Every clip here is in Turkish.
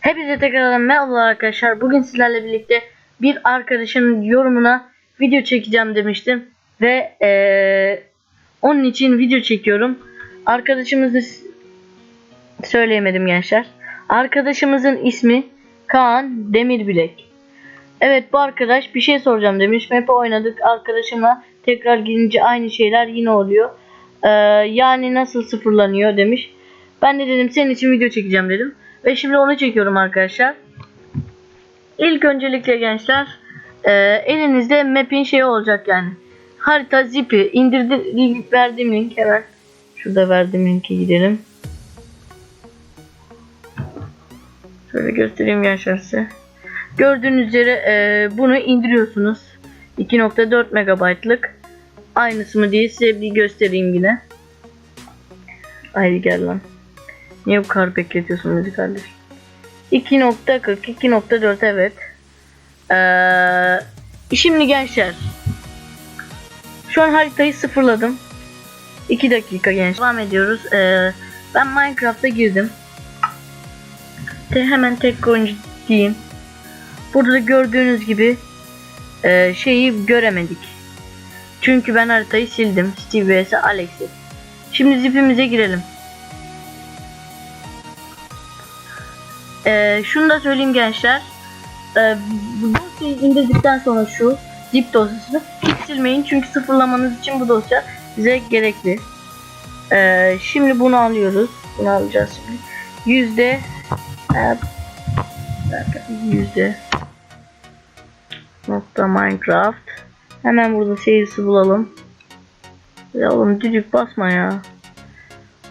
Hepinize tekrardan merhaba arkadaşlar. Bugün sizlerle birlikte bir arkadaşımın yorumuna video çekeceğim demiştim. Ve eee, onun için video çekiyorum. Arkadaşımızı söyleyemedim gençler. Arkadaşımızın ismi Kaan Demirbilek. Evet bu arkadaş bir şey soracağım demiş. Map oynadık arkadaşımla. Tekrar girince aynı şeyler yine oluyor. Eee, yani nasıl sıfırlanıyor demiş. Ben de dedim senin için video çekeceğim dedim. Ve şimdi onu çekiyorum arkadaşlar. İlk öncelikle gençler e, elinizde map'in şeyi olacak yani. Harita zipi indirdi link verdiğim link hemen. Şurada verdiğim linki gidelim. Şöyle göstereyim gençler size. Gördüğünüz üzere e, bunu indiriyorsunuz. 2.4 megabaytlık. Aynısı mı diye size bir göstereyim yine. Haydi gel lan. Niye bu kadar bekletiyorsun bizi kardeş? 2.40 2.4 evet. Ee, şimdi gençler. Şu an haritayı sıfırladım. 2 dakika genç. Devam ediyoruz. Ee, ben Minecraft'a girdim. Te hemen tek oyuncu diyeyim. Burada da gördüğünüz gibi e, şeyi göremedik. Çünkü ben haritayı sildim. Steve vs Alex'i. Şimdi zipimize girelim. Ee, şunu da söyleyeyim gençler. Ee, bu dosyayı indirdikten sonra şu zip dosyasını hiç silmeyin çünkü sıfırlamanız için bu dosya bize gerekli. Ee, şimdi bunu alıyoruz. Bunu alacağız şimdi. Yüzde e, yüzde nokta Minecraft. Hemen burada seyirci bulalım. Ya oğlum düdük basma ya.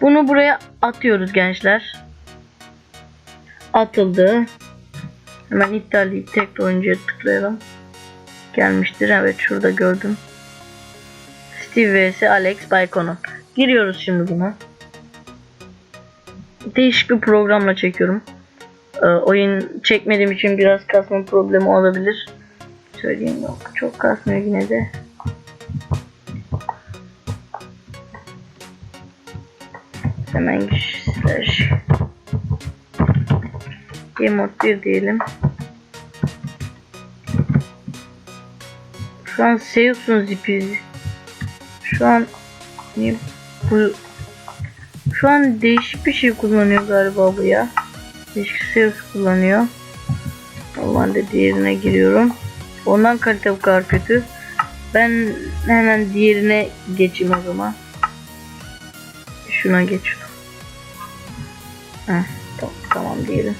Bunu buraya atıyoruz gençler atıldı. Hemen deyip tek oyuncuya tıklayalım. Gelmiştir. Evet şurada gördüm. Steve vs Alex Baykon'u. Giriyoruz şimdi buna. Değişik bir programla çekiyorum. Ee, oyun çekmediğim için biraz kasma problemi olabilir. Söyleyeyim yok. Çok kasmıyor yine de. Hemen slash Emot 1 diyelim. Şu an seviyorsunuz zipi. Şu an niye bu şu an değişik bir şey kullanıyor galiba bu ya. Değişik Zeus kullanıyor. Ben de diğerine giriyorum. Ondan kalite bu kadar kötü. Ben hemen diğerine geçeyim o zaman. Şuna geç. Heh, tamam, tamam diyelim.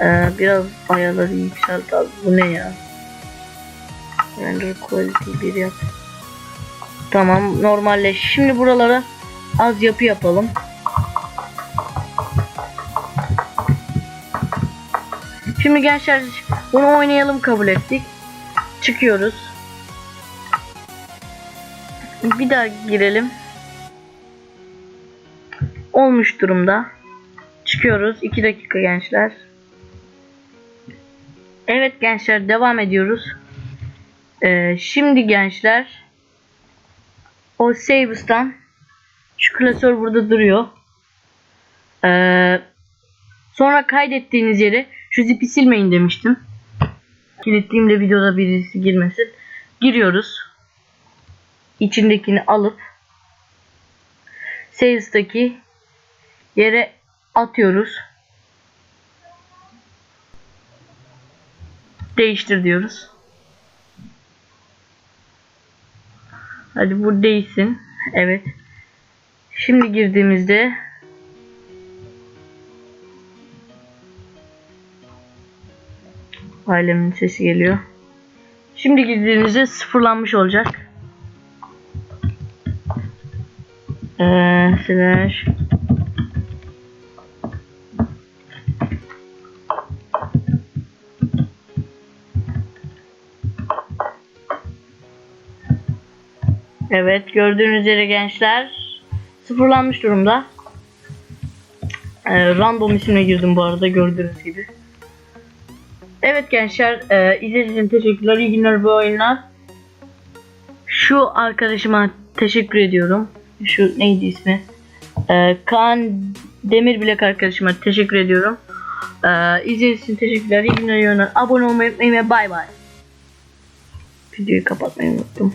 Ee, biraz ayarları yükselt abi. Bu ne ya? Render quality bir yap. Tamam normalleş. Şimdi buralara az yapı yapalım. Şimdi gençler bunu oynayalım kabul ettik. Çıkıyoruz. Bir daha girelim. Olmuş durumda. Çıkıyoruz. 2 dakika gençler. Evet gençler devam ediyoruz. Ee, şimdi gençler o Saves'tan şu klasör burada duruyor. Ee, sonra kaydettiğiniz yere şu zipi silmeyin demiştim. Kilitlediğimde videoda birisi girmesin. Giriyoruz. İçindekini alıp Saves'taki yere atıyoruz. Değiştir diyoruz. Hadi bu değilsin. Evet. Şimdi girdiğimizde ailemin sesi geliyor. Şimdi girdiğimizde sıfırlanmış olacak. Ee, slash Evet gördüğünüz üzere gençler sıfırlanmış durumda. Ee, random isimle girdim bu arada gördüğünüz gibi. Evet gençler e, izlediğiniz için teşekkürler. İyi günler bu oyunlar. Şu arkadaşıma teşekkür ediyorum. Şu neydi ismi? Ee, Kaan Demirbilek arkadaşıma teşekkür ediyorum. Ee, izlediğiniz için teşekkürler. İyi günler. Abone olmayı unutmayın ve bay bay. Videoyu kapatmayı unuttum.